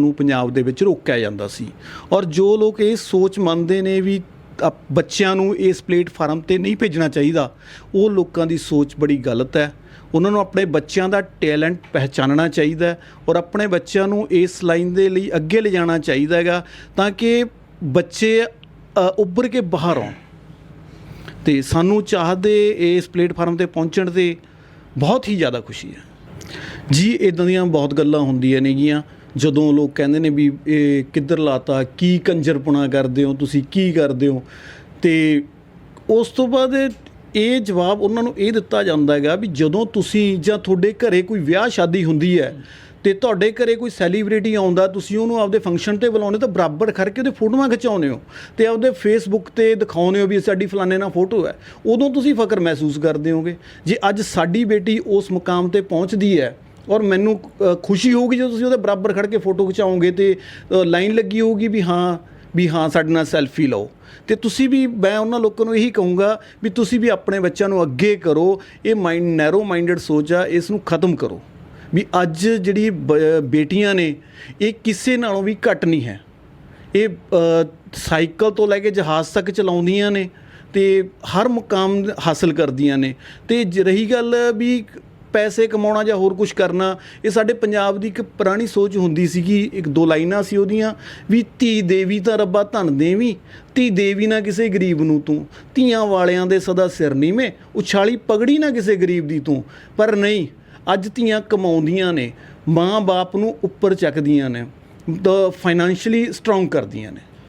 ਨੂੰ ਪੰਜਾਬ ਦੇ ਵਿੱਚ ਰੋਕਿਆ ਜਾਂਦਾ ਸੀ। ਔਰ ਜੋ ਲੋਕ ਇਹ ਸੋਚ ਮੰਨਦੇ ਨੇ ਵੀ ਅਪ- ਬੱਚਿਆਂ ਨੂੰ ਇਸ ਪਲੇਟਫਾਰਮ ਤੇ ਨਹੀਂ ਭੇਜਣਾ ਚਾਹੀਦਾ ਉਹ ਲੋਕਾਂ ਦੀ ਸੋਚ ਬੜੀ ਗਲਤ ਹੈ। ਉਹਨਾਂ ਨੂੰ ਆਪਣੇ ਬੱਚਿਆਂ ਦਾ ਟੈਲੈਂਟ ਪਹਿਚਾਨਣਾ ਚਾਹੀਦਾ ਹੈ ਔਰ ਆਪਣੇ ਬੱਚਿਆਂ ਨੂੰ ਇਸ ਲਾਈਨ ਦੇ ਲਈ ਅੱਗੇ ਲਿਜਾਣਾ ਚਾਹੀਦਾ ਹੈਗਾ ਤਾਂ ਕਿ ਬੱਚੇ ਅ, ਉੱਭਰ ਕੇ ਬਾਹਰ ਆਉਣ। ਤੇ ਸਾਨੂੰ ਚਾਹਦੇ ਇਸ ਪਲੇਟਫਾਰਮ ਤੇ ਪਹੁੰਚਣ ਤੇ ਬਹੁਤ ਹੀ ਜ਼ਿਆਦਾ ਖੁਸ਼ੀ ਹੈ। ਜੀ ਇਦਾਂ ਦੀਆਂ ਬਹੁਤ ਗੱਲਾਂ ਹੁੰਦੀਆਂ ਨੇਗੀਆਂ। ਜਦੋਂ ਲੋਕ ਕਹਿੰਦੇ ਨੇ ਵੀ ਇਹ ਕਿੱਧਰ ਲਾਤਾ, ਕੀ ਕੰਜਰਪੁਣਾ ਕਰਦੇ ਹੋ ਤੁਸੀਂ, ਕੀ ਕਰਦੇ ਹੋ? ਤੇ ਉਸ ਤੋਂ ਬਾਅਦ ਇਹ ਜਵਾਬ ਉਹਨਾਂ ਨੂੰ ਇਹ ਦਿੱਤਾ ਜਾਂਦਾ ਹੈਗਾ ਵੀ ਜਦੋਂ ਤੁਸੀਂ ਜਾਂ ਤੁਹਾਡੇ ਘਰੇ ਕੋਈ ਵਿਆਹ ਸ਼ਾਦੀ ਹੁੰਦੀ ਹੈ ਤੇ ਤੁਹਾਡੇ ਘਰੇ ਕੋਈ ਸੈਲੀਬ੍ਰਿਟੀ ਆਉਂਦਾ, ਤੁਸੀਂ ਉਹਨੂੰ ਆਪਦੇ ਫੰਕਸ਼ਨ ਤੇ ਬੁਲਾਉਂਦੇ ਤਾਂ ਬਰਾਬਰ ਖੜ ਕੇ ਉਹਦੇ ਫੋਟੋਆਂ ਖਿਚਾਉਂਦੇ ਹੋ ਤੇ ਆਪਦੇ ਫੇਸਬੁੱਕ ਤੇ ਦਿਖਾਉਂਦੇ ਹੋ ਵੀ ਸਾਡੀ ਫਲਾਣੇ ਨਾਲ ਫੋਟੋ ਹੈ। ਉਦੋਂ ਤੁਸੀਂ ਫਕਰ ਮਹਿਸੂਸ ਕਰਦੇ ਹੋਗੇ। ਜੇ ਅੱਜ ਸਾਡੀ ਬੇਟੀ ਉਸ ਮੁਕਾਮ ਤੇ ਪਹੁੰਚਦੀ ਹੈ ਔਰ ਮੈਨੂੰ ਖੁਸ਼ੀ ਹੋਊਗੀ ਜਦੋਂ ਤੁਸੀਂ ਉਹਦੇ ਬਰਾਬਰ ਖੜ ਕੇ ਫੋਟੋ ਖਿਚਾਓਗੇ ਤੇ ਲਾਈਨ ਲੱਗੀ ਹੋਊਗੀ ਵੀ ਹਾਂ ਵੀ ਹਾਂ ਸਾਡੇ ਨਾਲ ਸੈਲਫੀ ਲਓ। ਤੇ ਤੁਸੀਂ ਵੀ, ਮੈਂ ਉਹਨਾਂ ਲੋਕਾਂ ਨੂੰ ਇਹੀ ਕਹੂੰਗਾ ਵੀ ਤੁਸੀਂ ਵੀ ਆਪਣੇ ਬੱਚਿਆਂ ਨੂੰ ਅੱਗੇ ਕਰੋ, ਇਹ ਮਾਈਂਡ ਨੈਰੋ ਮਾਈਂਡਡ ਸੋਚ ਆ, ਇਸ ਨੂੰ ਖਤਮ ਕਰੋ। ਵੀ ਅੱਜ ਜਿਹੜੀ, ਬ- ਬੇਟੀਆਂ ਨੇ, ਇਹ ਕਿਸੇ ਨਾਲੋਂ ਵੀ ਘੱਟ ਨਹੀਂ ਹੈ। ਇਹ ਸਾਈਕਲ ਤੋਂ ਲੈ ਕੇ ਜਹਾਜ਼ ਤੱਕ ਚਲਾਉਂਦੀਆਂ ਨੇ ਤੇ ਹਰ ਮੁਕਾਮ ਹਾਸਲ ਕਰਦੀਆਂ ਨੇ। ਤੇ ਜ- ਰਹੀ ਗੱਲ ਵੀ ਪੈਸੇ ਕਮਾਉਣਾ ਜਾਂ ਹੋਰ ਕੁਝ ਕਰਨਾ, ਇਹ ਸਾਡੇ ਪੰਜਾਬ ਦੀ ਇੱਕ ਪੁਰਾਣੀ ਸੋਚ ਹੁੰਦੀ ਸੀਗੀ। ਇੱਕ ਦੋ ਲਾਈਨਾਂ ਸੀ ਉਹਦੀਆਂ, ਵੀ ਧੀ ਦੇਵੀ ਤਾਂ ਰੱਬਾ ਧਨ ਦੇਵੀ, ਧੀ ਦੇਵੀ ਨਾ ਕਿਸੇ ਗਰੀਬ ਨੂੰ ਤੂੰ, ਧੀਆਂ ਵਾਲਿਆਂ ਦੇ ਸਦਾ ਸਿਰ ਨੀਵੇਂ, ਉਛਾਲੀ ਪਗੜੀ ਨਾ ਕਿਸੇ ਗਰੀਬ ਦੀ ਤੂੰ। ਪਰ ਨਹੀਂ, ਅੱਜ ਧੀਆਂ ਕਮਾਉਂਦੀਆਂ ਨੇ ਮਾਂ-ਬਾਪ ਨੂੰ ਉੱਪਰ ਚੱਕਦੀਆਂ ਨੇ ਫਾਈਨੈਂਸ਼ੀਅਲੀ ਸਟਰੋਂਗ ਕਰਦੀਆਂ ਨੇ।